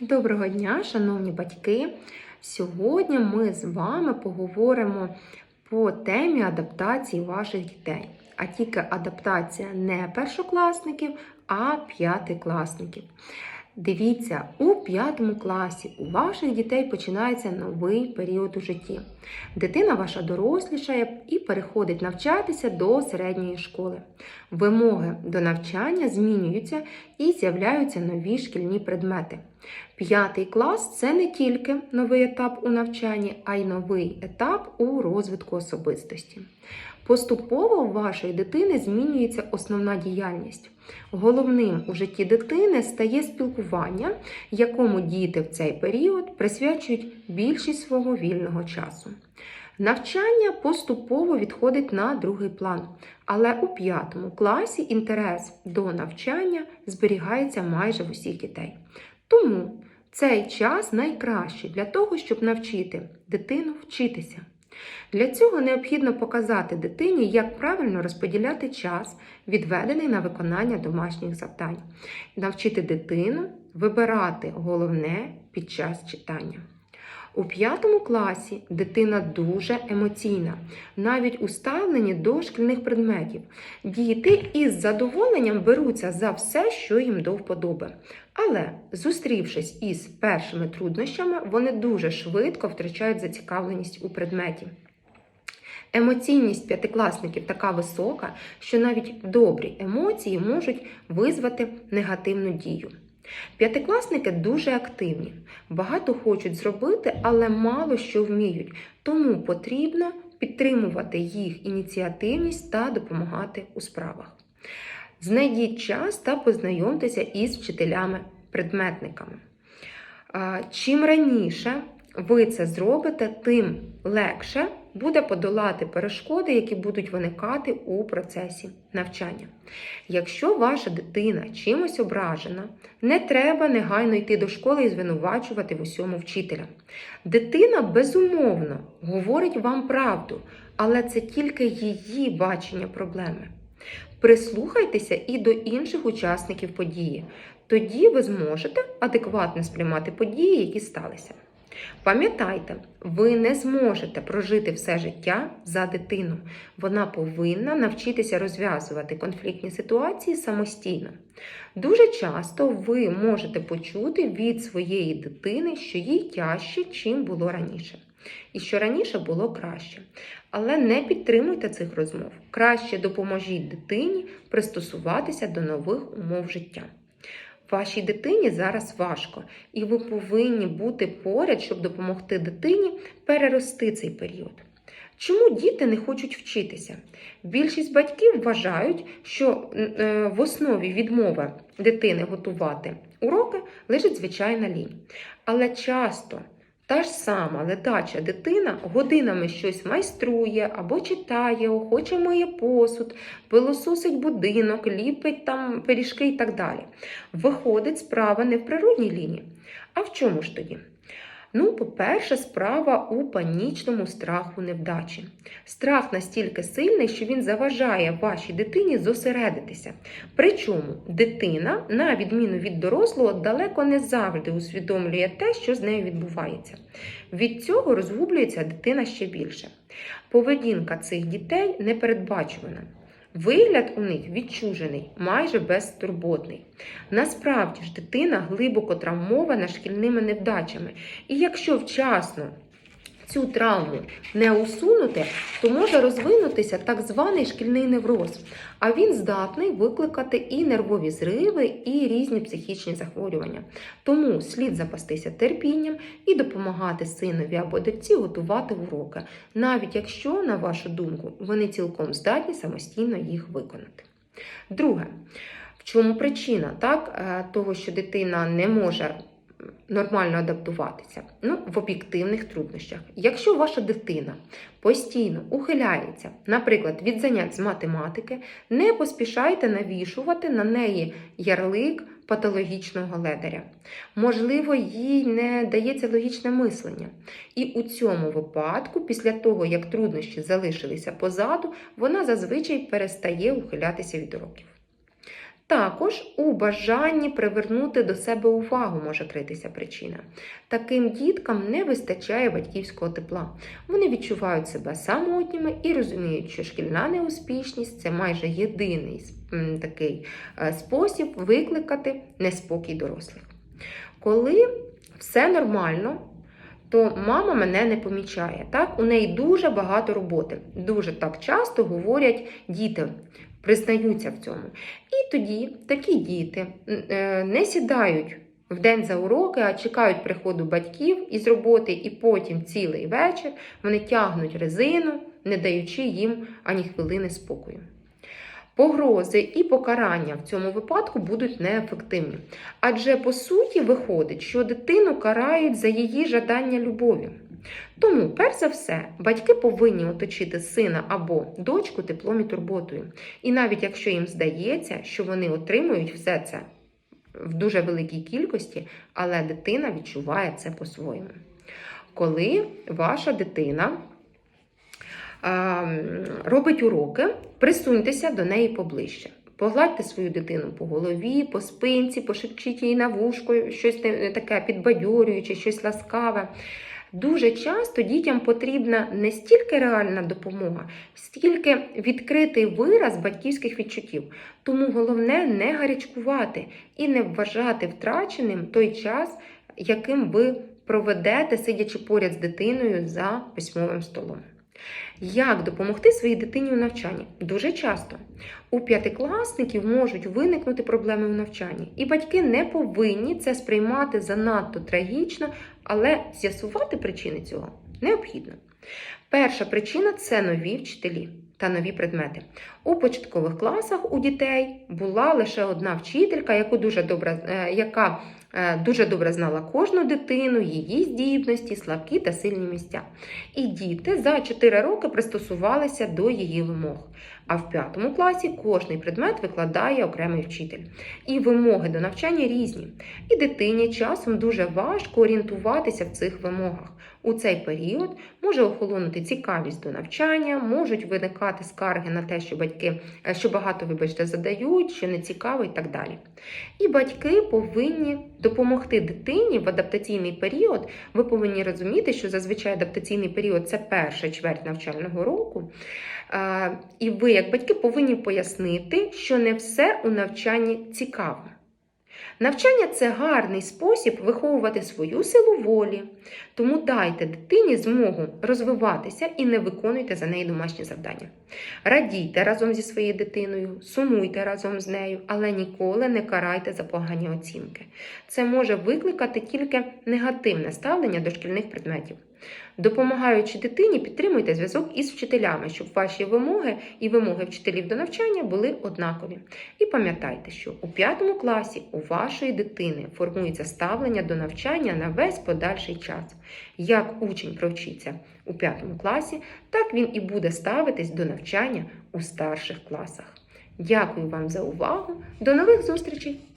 Доброго дня, шановні батьки! Сьогодні ми з вами поговоримо по темі адаптації ваших дітей. А тільки адаптація не першокласників, а п'ятикласників. Дивіться, у п'ятому класі у ваших дітей починається новий період у житті. Дитина ваша дорослішає і переходить навчатися до середньої школи. Вимоги до навчання змінюються і з'являються нові шкільні предмети. П'ятий клас це не тільки новий етап у навчанні, а й новий етап у розвитку особистості. Поступово у вашої дитини змінюється основна діяльність. Головним у житті дитини стає спілкування, якому діти в цей період присвячують більшість свого вільного часу. Навчання поступово відходить на другий план, але у п'ятому класі інтерес до навчання зберігається майже в усіх дітей. Тому цей час найкращий для того, щоб навчити дитину вчитися. Для цього необхідно показати дитині, як правильно розподіляти час, відведений на виконання домашніх завдань, навчити дитину вибирати головне під час читання. У п'ятому класі дитина дуже емоційна, навіть у ставленні до шкільних предметів. Діти із задоволенням беруться за все, що їм до вподоби. Але, зустрівшись із першими труднощами, вони дуже швидко втрачають зацікавленість у предметі. Емоційність п'ятикласників така висока, що навіть добрі емоції можуть визвати негативну дію. П'ятикласники дуже активні, багато хочуть зробити, але мало що вміють, тому потрібно підтримувати їх ініціативність та допомагати у справах. Знайдіть час та познайомтеся із вчителями-предметниками. Чим раніше ви це зробите, тим легше буде подолати перешкоди, які будуть виникати у процесі навчання. Якщо ваша дитина чимось ображена, не треба негайно йти до школи і звинувачувати в усьому вчителя. Дитина безумовно говорить вам правду, але це тільки її бачення проблеми. Прислухайтеся і до інших учасників події. Тоді ви зможете адекватно сприймати події, які сталися. Пам'ятайте, ви не зможете прожити все життя за дитину. Вона повинна навчитися розв'язувати конфліктні ситуації самостійно. Дуже часто ви можете почути від своєї дитини, що їй тяжче, чим було раніше. І що раніше було краще. Але не підтримуйте цих розмов. Краще допоможіть дитині пристосуватися до нових умов життя. Вашій дитині зараз важко, і ви повинні бути поряд, щоб допомогти дитині перерости цей період. Чому діти не хочуть вчитися? Більшість батьків вважають, що е, в основі відмови дитини готувати уроки лежить звичайна лінь. Але часто та ж сама летача дитина годинами щось майструє або читає, охоче миє посуд, пилососить будинок, ліпить там пиріжки і так далі. Виходить, справа не в природній лінії. А в чому ж тоді? Ну, по-перше, справа у панічному страху невдачі. Страх настільки сильний, що він заважає вашій дитині зосередитися. Причому дитина, на відміну від дорослого, далеко не завжди усвідомлює те, що з нею відбувається. Від цього розгублюється дитина ще більше. Поведінка цих дітей непередбачувана. Вигляд у них відчужений, майже безтурботний. Насправді ж дитина глибоко травмована шкільними невдачами. І якщо вчасно цю травму не усунути, то може розвинутися так званий шкільний невроз. А він здатний викликати і нервові зриви, і різні психічні захворювання. Тому слід запастися терпінням і допомагати синові або дочці готувати уроки, навіть якщо, на вашу думку, вони цілком здатні самостійно їх виконати. Друге, в чому причина так, е, того, що дитина не може нормально адаптуватися? Ну, в об'єктивних труднощах. Якщо ваша дитина постійно ухиляється, наприклад, від занять з математики, не поспішайте навішувати на неї ярлик патологічного ледаря. Можливо, їй не дається логічне мислення. І у цьому випадку, після того, як труднощі залишилися позаду, вона зазвичай перестає ухилятися від уроків. Також у бажанні привернути до себе увагу може критися причина. Таким діткам не вистачає батьківського тепла. Вони відчувають себе самотніми і розуміють, що шкільна неуспішність це майже єдиний такий е, спосіб викликати неспокій дорослих. Коли все нормально, то мама мене не помічає. Так? У неї дуже багато роботи. Дуже так часто говорять діти, признаються в цьому. І тоді такі діти е, не сідають в день за уроки, а чекають приходу батьків із роботи, і потім цілий вечір вони тягнуть резину, не даючи їм ані хвилини спокою. Погрози і покарання в цьому випадку будуть неефективні. Адже по суті виходить, що дитину карають за її жадання любові. Тому, перш за все, батьки повинні оточити сина або дочку теплом і турботою. І навіть якщо їм здається, що вони отримують все це в дуже великій кількості, але дитина відчуває це по-своєму. Коли ваша дитина а, робить уроки, присуньтеся до неї поближче. Погладьте свою дитину по голові, по спинці, пошепчіть їй на вушко, щось таке підбадьорююче, щось ласкаве. Дуже часто дітям потрібна не стільки реальна допомога, стільки відкритий вираз батьківських відчуттів. Тому головне не гарячкувати і не вважати втраченим той час, яким ви проведете, сидячи поряд з дитиною за письмовим столом. Як допомогти своїй дитині у навчанні? Дуже часто у п'ятикласників можуть виникнути проблеми у навчанні, і батьки не повинні це сприймати занадто трагічно, але з'ясувати причини цього необхідно. Перша причина це нові вчителі та нові предмети. У початкових класах у дітей була лише одна вчителька, яку дуже добре, е, яка дуже добре знала кожну дитину, її здібності, слабкі та сильні місця. І діти за 4 роки пристосувалися до її вимог. А в п'ятому класі кожний предмет викладає окремий вчитель. І вимоги до навчання різні. І дитині часом дуже важко орієнтуватися в цих вимогах. У цей період може охолонути цікавість до навчання, можуть виникати скарги на те, що батьки е, що багато, вибачте, задають, що не цікаво і так далі. І батьки повинні допомогти дитині в адаптаційний період. Ви повинні розуміти, що зазвичай адаптаційний період це перша чверть навчального року. І ви, як батьки, повинні пояснити, що не все у навчанні цікаво. Навчання це гарний спосіб виховувати свою силу волі, тому дайте дитині змогу розвиватися і не виконуйте за неї домашні завдання. Радійте разом зі своєю дитиною, сумуйте разом з нею, але ніколи не карайте за погані оцінки. Це може викликати тільки негативне ставлення до шкільних предметів. Допомагаючи дитині, підтримуйте зв'язок із вчителями, щоб ваші вимоги і вимоги вчителів до навчання були однакові. І пам'ятайте, що у п'ятому класі у вашої дитини формується ставлення до навчання на весь подальший час. Як учень провчиться у п'ятому класі, так він і буде ставитись до навчання у старших класах. Дякую вам за увагу. До нових зустрічей!